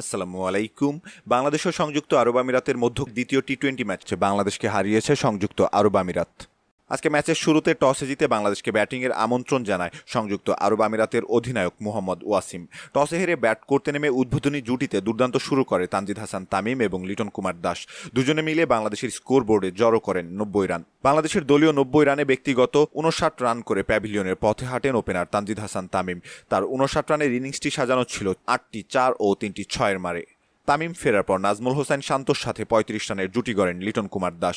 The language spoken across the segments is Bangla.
আসসালামু আলাইকুম। বাংলাদেশ ও সংযুক্ত আরব আমিরাতের মধ্যে দ্বিতীয় টি টোয়েন্টি ম্যাচে বাংলাদেশকে হারিয়েছে সংযুক্ত আরব আমিরাত। আজকে ম্যাচের শুরুতে টসে জিতে বাংলাদেশকে ব্যাটিংয়ের আমন্ত্রণ জানায় সংযুক্ত আরব আমিরাতের অধিনায়ক মোহাম্মদ ওয়াসিম। টসে হেরে ব্যাট করতে নেমে উদ্বোধনী জুটিতে দুর্দান্ত শুরু করে তানজিদ হাসান তামিম এবং লিটন কুমার দাস। দুজনে মিলে বাংলাদেশের স্কোর বোর্ডে জড়ো করেন নব্বই রান। বাংলাদেশের দলীয় নব্বই রানে ব্যক্তিগত উনষাট রান করে প্যাভিলিয়নের পথে হাঁটেন ওপেনার তানজিদ হাসান তামিম। তার উনষাট রানের ইনিংসটি সাজানো ছিল আটটি চার ও তিনটি ছয়ের মারে। তামিম ফেরার পর নাজমুল হোসেন শান্তর সাথে পঁয়ত্রিশ রানের জুটি গড়েন লিটন কুমার দাস।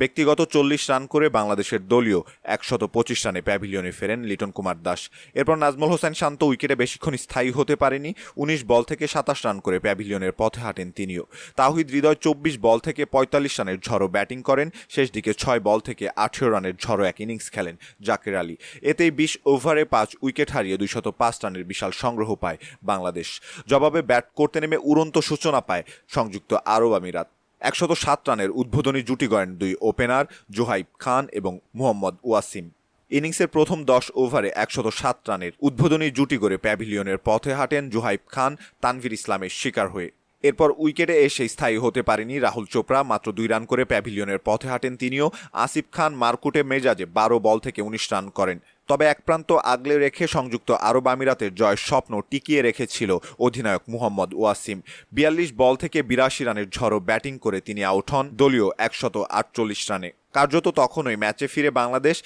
ব্যক্তিগত চল্লিশ রান করে বাংলাদেশের দলীয় একশত পঁচিশ রানে প্যাভিলিয়নে ফেরেন লিটন কুমার দাস। এরপর নাজমুল হোসেন শান্ত উইকেটে বেশিক্ষণ স্থায়ী হতে পারেনি, উনিশ বল থেকে সাতাশ রান করে প্যাভিলিয়নের পথে হাঁটেন তিনিও। তাহিদ হৃদয় চব্বিশ বল থেকে পঁয়তাল্লিশ রানের ঝড়ো ব্যাটিং করেন শেষ দিকে ছয় বল থেকে আঠেরো রানের ঝড়ো এক ইনিংস খেলেন জাকের আলী। এতেই বিশ ওভারে পাঁচ উইকেট হারিয়ে দুইশত পাঁচ রানের বিশাল সংগ্রহ পায় বাংলাদেশ। জবাবে ব্যাট করতে নেমে উড়ন্ত সূচনা পায় সংযুক্ত আরব আমিরাত। একশত সাত রানের উদ্বোধনী জুটি গড়েন দুই ওপেনার জোহাইব খান এবং মুহম্মদ ওয়াসিম। ইনিংসের প্রথম দশ ওভারে একশত সাত রানের উদ্বোধনী জুটি করে প্যাভিলিয়নের পথে হাঁটেন জোহাইব খান তানভীর ইসলামের শিকার হয়ে। এরপর উইকেটে এসে স্থায়ী হতে পারেনি রাহুল চোপড়া, মাত্র দুই রান করে প্যাভিলিয়নের পথে হাঁটেন তিনিও। আসিফ খান মারকুটে মেজাজে বারো বল থেকে উনিশ রান করেন। তবে এক প্রান্ত আগলে রেখে সংযুক্ত আরব আমিরাতের জয়ের স্বপ্ন টিকিয়ে রেখেছিল অধিনায়ক মুহম্মদ ওয়াসিম। বিয়াল্লিশ বল থেকে বিরাশি রানের ঝড়ো ব্যাটিং করে তিনি আউট হন, দলীয় একশত আটচল্লিশ রানে। কার্যত তখনই ম্যাচে ফিরে বাংলাদেশ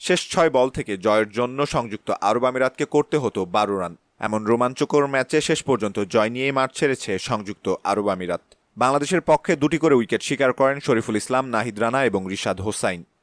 শেষ ছয় বল থেকে জয়ের জন্য সংযুক্ত আরব আমিরাতকে করতে হতো বারো রান। এমন রোমাঞ্চকর ম্যাচে শেষ পর্যন্ত জয় নিয়েই মাঠ ছেড়েছে সংযুক্ত আরব আমিরাত। বাংলাদেশের পক্ষে দুটি করে উইকেট শিকার করেন শরীফুল ইসলাম, নাহিদ রানা এবং রিশাদ হোসাইন।